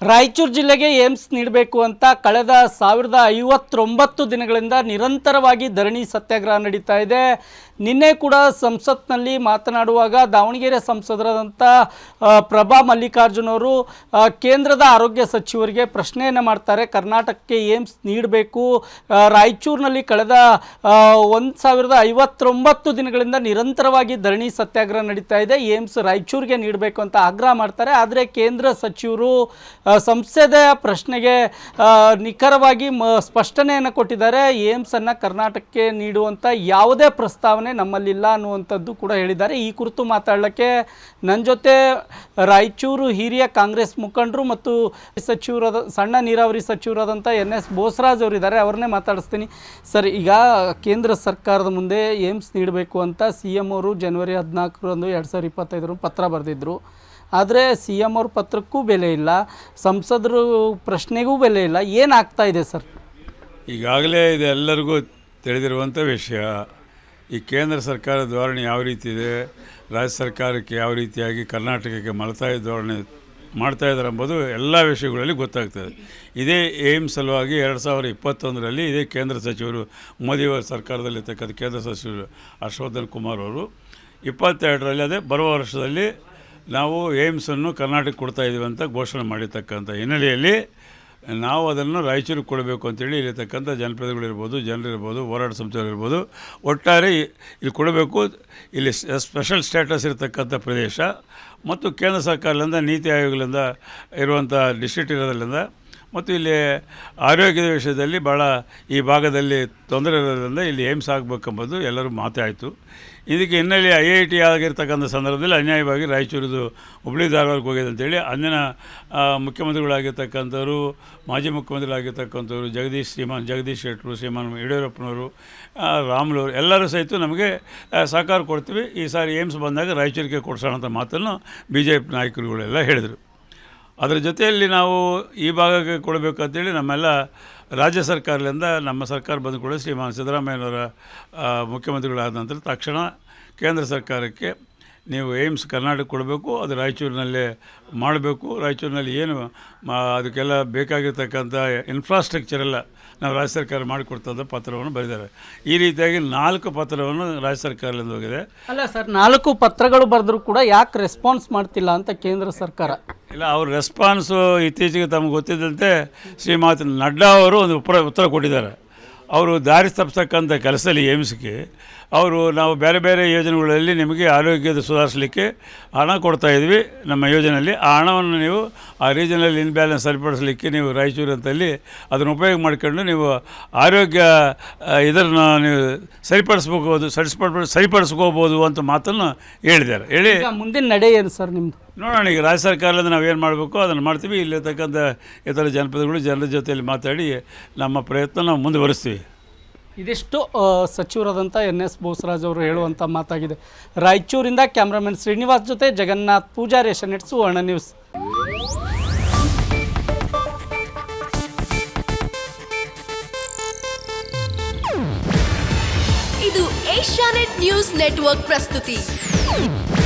ರಾಯಚೂರು ಜಿಲ್ಲೆಗೆ ಏಮ್ಸ್ ನೀಡಬೇಕು ಅಂತ ಕಳೆದ ಸಾವಿರದ ಐವತ್ತೊಂಬತ್ತು ದಿನಗಳಿಂದ ನಿರಂತರವಾಗಿ ಧರಣಿ ಸತ್ಯಾಗ್ರಹ ನಡೀತಾ ಇದೆ. ನಿನ್ನೆ ಕೂಡ ಸಂಸತ್ನಲ್ಲಿ ಮಾತನಾಡುವಾಗ ದಾವಣಗೆರೆ ಸಂಸದರಾದಂಥ ಪ್ರಭಾ ಮಲ್ಲಿಕಾರ್ಜುನ ಅವರು ಕೇಂದ್ರದ ಆರೋಗ್ಯ ಸಚಿವರಿಗೆ ಪ್ರಶ್ನೆಯನ್ನು ಮಾಡ್ತಾರೆ. ಕರ್ನಾಟಕಕ್ಕೆ ಏಮ್ಸ್ ನೀಡಬೇಕು. ರಾಯಚೂರಿನಲ್ಲಿ ಕಳೆದ ಒಂದು ಸಾವಿರದ ಐವತ್ತೊಂಬತ್ತು ದಿನಗಳಿಂದ ನಿರಂತರವಾಗಿ ಧರಣಿ ಸತ್ಯಾಗ್ರಹ ನಡೀತಾ ಇದೆ. ಏಮ್ಸ್ ರಾಯಚೂರಿಗೆ ನೀಡಬೇಕು ಅಂತ ಆಗ್ರಹ ಮಾಡ್ತಾರೆ. ಆದರೆ ಕೇಂದ್ರ ಸಚಿವರು ಸಂಸದೆಯ ಪ್ರಶ್ನೆಗೆ ನಿಖರವಾಗಿ ಮ, ಸ್ಪಷ್ಟನೆಯನ್ನು ಕೊಟ್ಟಿದ್ದಾರೆ. ಏಮ್ಸನ್ನು ಕರ್ನಾಟಕಕ್ಕೆ ನೀಡುವಂಥ ಯಾವುದೇ ಪ್ರಸ್ತಾವನೆ ನಮ್ಮಲ್ಲಿಲ್ಲ ಅನ್ನುವಂಥದ್ದು ಕೂಡ ಹೇಳಿದ್ದಾರೆ. ಈ ಕುರಿತು ಮಾತಾಡಲಿಕ್ಕೆ ನನ್ನ ಜೊತೆ ರಾಯಚೂರು ಹಿರಿಯ ಕಾಂಗ್ರೆಸ್ ಮುಖಂಡರು ಮತ್ತು ಸಚಿವರಾದ, ಸಣ್ಣ ನೀರಾವರಿ ಸಚಿವರಾದಂಥ ಎನ್ ಎಸ್ ಬೋಸರಾಜ್ ಅವರಿದ್ದಾರೆ. ಅವ್ರನ್ನೇ ಮಾತಾಡಿಸ್ತೀನಿ. ಸರ್, ಈಗ ಕೇಂದ್ರ ಸರ್ಕಾರದ ಮುಂದೆ ಏಮ್ಸ್ ನೀಡಬೇಕು ಅಂತ ಸಿ ಎಂ ಅವರು ಜನವರಿ ಹದಿನಾಲ್ಕರಂದು ಎರಡು ಸಾವಿರದ ಇಪ್ಪತ್ತೈದರ ಪತ್ರ ಬರೆದಿದ್ದರು ಆದರೆ ಸಿ ಎಂ ಅವ್ರ ಪತ್ರಕ್ಕೂ ಬೆಲೆ ಇಲ್ಲ, ಸಂಸದರು ಪ್ರಶ್ನೆಗೂ ಬೆಲೆ ಇಲ್ಲ. ಏನಾಗ್ತಾ ಇದೆ ಸರ್? ಈಗಾಗಲೇ ಇದು ಎಲ್ಲರಿಗೂ ತಿಳಿದಿರುವಂಥ ವಿಷಯ. ಈ ಕೇಂದ್ರ ಸರ್ಕಾರದ ಧೋರಣೆ ಯಾವ ರೀತಿ ಇದೆ, ರಾಜ್ಯ ಸರ್ಕಾರಕ್ಕೆ ಯಾವ ರೀತಿಯಾಗಿ ಕರ್ನಾಟಕಕ್ಕೆ ಮಲತಾಯಿ ಧೋರಣೆ ಮಾಡ್ತಾ ಇದ್ದಾರೆ ಎಂಬುದು ಎಲ್ಲ ವಿಷಯಗಳಲ್ಲಿ ಗೊತ್ತಾಗ್ತದೆ. ಇದೇ ಏಮ್ ಸಲುವಾಗಿ ಎರಡು ಸಾವಿರದ ಇಪ್ಪತ್ತೊಂದರಲ್ಲಿ ಇದೇ ಕೇಂದ್ರ ಸಚಿವರು ಮೋದಿಯವರ ಸರ್ಕಾರದಲ್ಲಿರ್ತಕ್ಕಂಥ ಕೇಂದ್ರ ಸಚಿವರು ಹರ್ಷವರ್ಧನ್ ಕುಮಾರ್ ಅವರು, ಇಪ್ಪತ್ತೆರಡರಲ್ಲಿ ಅದೇ ಬರುವ ವರ್ಷದಲ್ಲಿ ನಾವು ಏಮ್ಸನ್ನು ಕರ್ನಾಟಕಕ್ಕೆ ಕೊಡ್ತಾ ಇದ್ದೀವಿ ಅಂತ ಘೋಷಣೆ ಮಾಡಿರ್ತಕ್ಕಂಥ ಹಿನ್ನೆಲೆಯಲ್ಲಿ ನಾವು ಅದನ್ನು ರಾಯಚೂರಿಗೆ ಕೊಡಬೇಕು ಅಂತೇಳಿ ಇಲ್ಲಿರ್ತಕ್ಕಂಥ ಜನಪ್ರತಿನಿಧಿಗಳಿರ್ಬೋದು ಜನರಿರ್ಬೋದು ಹೋರಾಟ ಸಂಸ್ಥೆಗಳಿರ್ಬೋದು ಒಟ್ಟಾರೆ ಇಲ್ಲಿ ಕೊಡಬೇಕು. ಇಲ್ಲಿ ಸ್ಪೆಷಲ್ ಸ್ಟೇಟಸ್ ಇರತಕ್ಕಂಥ ಪ್ರದೇಶ ಮತ್ತು ಕೇಂದ್ರ ಸರ್ಕಾರದಿಂದ ನೀತಿ ಆಯೋಗದಿಂದ ಇರುವಂಥ ಡಿಸ್ಟ್ರಿಕ್ಟ್ ಇರೋದ್ರಿಂದ ಮತ್ತು ಇಲ್ಲಿ ಆರೋಗ್ಯದ ವಿಷಯದಲ್ಲಿ ಭಾಳ ಈ ಭಾಗದಲ್ಲಿ ತೊಂದರೆ ಇರೋದ್ರಿಂದ ಇಲ್ಲಿ ಏಮ್ಸ್ ಆಗಬೇಕೆಂಬುದು ಎಲ್ಲರೂ ಮಾತಾಯಿತು ಇದಕ್ಕೆ ಹಿನ್ನೆಲೆ ಐ ಐ ಟಿ ಆಗಿರ್ತಕ್ಕಂಥ ಸಂದರ್ಭದಲ್ಲಿ ಅನ್ಯಾಯವಾಗಿ ರಾಯಚೂರಿದು ಹುಬ್ಳಿ ಧಾರವಾಡಕ್ಕೆ ಹೋಗಿದೆ ಅಂತೇಳಿ ಅಂದಿನ ಮುಖ್ಯಮಂತ್ರಿಗಳಾಗಿರ್ತಕ್ಕಂಥವರು, ಮಾಜಿ ಮುಖ್ಯಮಂತ್ರಿಗಳಾಗಿರ್ತಕ್ಕಂಥವ್ರು ಜಗದೀಶ್ ಶ್ರೀಮಾನ್, ಜಗದೀಶ್ ಶೆಟ್ಟರು, ಶ್ರೀಮಾನ್ ಯಡಿಯೂರಪ್ಪನವರು ರಾಮ್ಲವರು ಎಲ್ಲರೂ ಸಹಿತ ನಮಗೆ ಸಹಕಾರ ಕೊಡ್ತೀವಿ. ಈ ಸಾರಿ ಏಮ್ಸ್ ಬಂದಾಗ ರಾಯಚೂರಿಗೆ ಕೊಡ್ಸೋಣ ಅಂತ ಮಾತನ್ನು ಬಿ ಜೆ ಪಿ ನಾಯಕರುಗಳೆಲ್ಲ ಹೇಳಿದರು. ಅದರ ಜೊತೆಯಲ್ಲಿ ನಾವು ಈ ಭಾಗಕ್ಕೆ ಕೊಡಬೇಕು ಅಂತೇಳಿ ನಮ್ಮೆಲ್ಲ ರಾಜ್ಯ ಸರ್ಕಾರದಿಂದ ನಮ್ಮ ಸರ್ಕಾರ ಬಂದು ಕೂಡ ಶ್ರೀಮಾನ್ ಸಿದ್ದರಾಮಯ್ಯನವರ ಮುಖ್ಯಮಂತ್ರಿಗಳಾದ ನಂತರ ತಕ್ಷಣ ಕೇಂದ್ರ ಸರ್ಕಾರಕ್ಕೆ ನೀವು ಏಮ್ಸ್ ಕರ್ನಾಟಕ ಕೊಡಬೇಕು ಅದು ರಾಯಚೂರಿನಲ್ಲೇ ಮಾಡಬೇಕು. ರಾಯಚೂರಿನಲ್ಲಿ ಏನು ಅದಕ್ಕೆಲ್ಲ ಬೇಕಾಗಿರ್ತಕ್ಕಂಥ ಇನ್ಫ್ರಾಸ್ಟ್ರಕ್ಚರ್ ಎಲ್ಲ ನಾವು ರಾಜ್ಯ ಸರ್ಕಾರ ಮಾಡಿಕೊಡ್ತದ ಪತ್ರವನ್ನು ಬರೆದಿದ್ದಾರೆ. ಈ ರೀತಿಯಾಗಿ ನಾಲ್ಕು ಪತ್ರವನ್ನು ರಾಜ್ಯ ಸರ್ಕಾರದಿಂದ ಹೋಗಿದೆ. ಅಲ್ಲ ಸರ್ ನಾಲ್ಕು ಪತ್ರಗಳು ಬರೆದರೂ ಕೂಡ ಯಾಕೆ ರೆಸ್ಪಾನ್ಸ್ ಮಾಡ್ತಿಲ್ಲ ಅಂತ ಕೇಂದ್ರ ಸರ್ಕಾರ? ಇಲ್ಲ ಅವ್ರ ರೆಸ್ಪಾನ್ಸು ಇತ್ತೀಚೆಗೆ ತಮಗೆ ಗೊತ್ತಿದ್ದಂತೆ ಶ್ರೀಮಾತ್ ನಡ್ಡಾ ಅವರು ಒಂದು ಉತ್ತರ ಕೊಟ್ಟಿದ್ದಾರೆ. ಅವರು ದಾರಿ ತಪ್ಪಿಸ್ತಕ್ಕಂಥ ಕೆಲಸದಲ್ಲಿ ಏಮ್ಸ್ಗೆ ಅವರು ನಾವು ಬೇರೆ ಬೇರೆ ಯೋಜನೆಗಳಲ್ಲಿ ನಿಮಗೆ ಆರೋಗ್ಯದ ಸುಧಾರಿಸಲಿಕ್ಕೆ ಹಣ ಕೊಡ್ತಾ ಇದ್ವಿ. ನಮ್ಮ ಯೋಜನೆಯಲ್ಲಿ ಆ ಹಣವನ್ನು ನೀವು ಆ ರೀಜನಲ್ಲಿ ಇನ್ಬ್ಯಾಲೆನ್ಸ್ ಸರಿಪಡಿಸಲಿಕ್ಕೆ ನೀವು ರಾಯಚೂರು ಅಂತಲ್ಲಿ ಅದನ್ನು ಉಪಯೋಗ ಮಾಡ್ಕೊಂಡು ನೀವು ಆರೋಗ್ಯ ಇದನ್ನು ನೀವು ಸರಿಪಡಿಸ್ಬೋದು ಸರಿಸ್ಪಡ್ ಸರಿಪಡಿಸ್ಕೋಬೋದು ಅಂತ ಮಾತನ್ನು ಹೇಳಿದ್ದಾರೆ. ಹೇಳಿ. ಮುಂದಿನ ನಡೆ ಏನು ಸರ್ ನಿಮ್ಮದು ನೋಡೋಣ ಈಗ ರಾಜ್ಯ ಸರ್ಕಾರದಿಂದ ನಾವು ಏನು ಮಾಡಬೇಕು ಅದನ್ನು ಮಾಡ್ತೀವಿ. ಇಲ್ಲಿರ್ತಕ್ಕಂಥ ಇತರ ಜನಪದಗಳು ಜನರ ಜೊತೆಯಲ್ಲಿ ಮಾತಾಡಿ ನಮ್ಮ ಪ್ರಯತ್ನ ನಾವು ಮುಂದುವರಿಸ್ತೀವಿ. ಇದಿಷ್ಟು ಸಚಿವರಾದಂಥ ಎನ್ ಎಸ್ ಬೋಸರಾಜ್ ಅವರು ಹೇಳುವಂಥ ಮಾತಾಗಿದೆ. ರಾಯಚೂರಿಂದ ಕ್ಯಾಮ್ರಾಮನ್ ಶ್ರೀನಿವಾಸ್ ಜೊತೆ ಜಗನ್ನಾಥ್ ಪೂಜಾರಿ ನೆಟ್ಸ್ ಸುವರ್ಣ ನ್ಯೂಸ್. ಇದು ಏಷ್ಯಾನೆಟ್ ನ್ಯೂಸ್ ನೆಟ್ವರ್ಕ್ ಪ್ರಸ್ತುತಿ.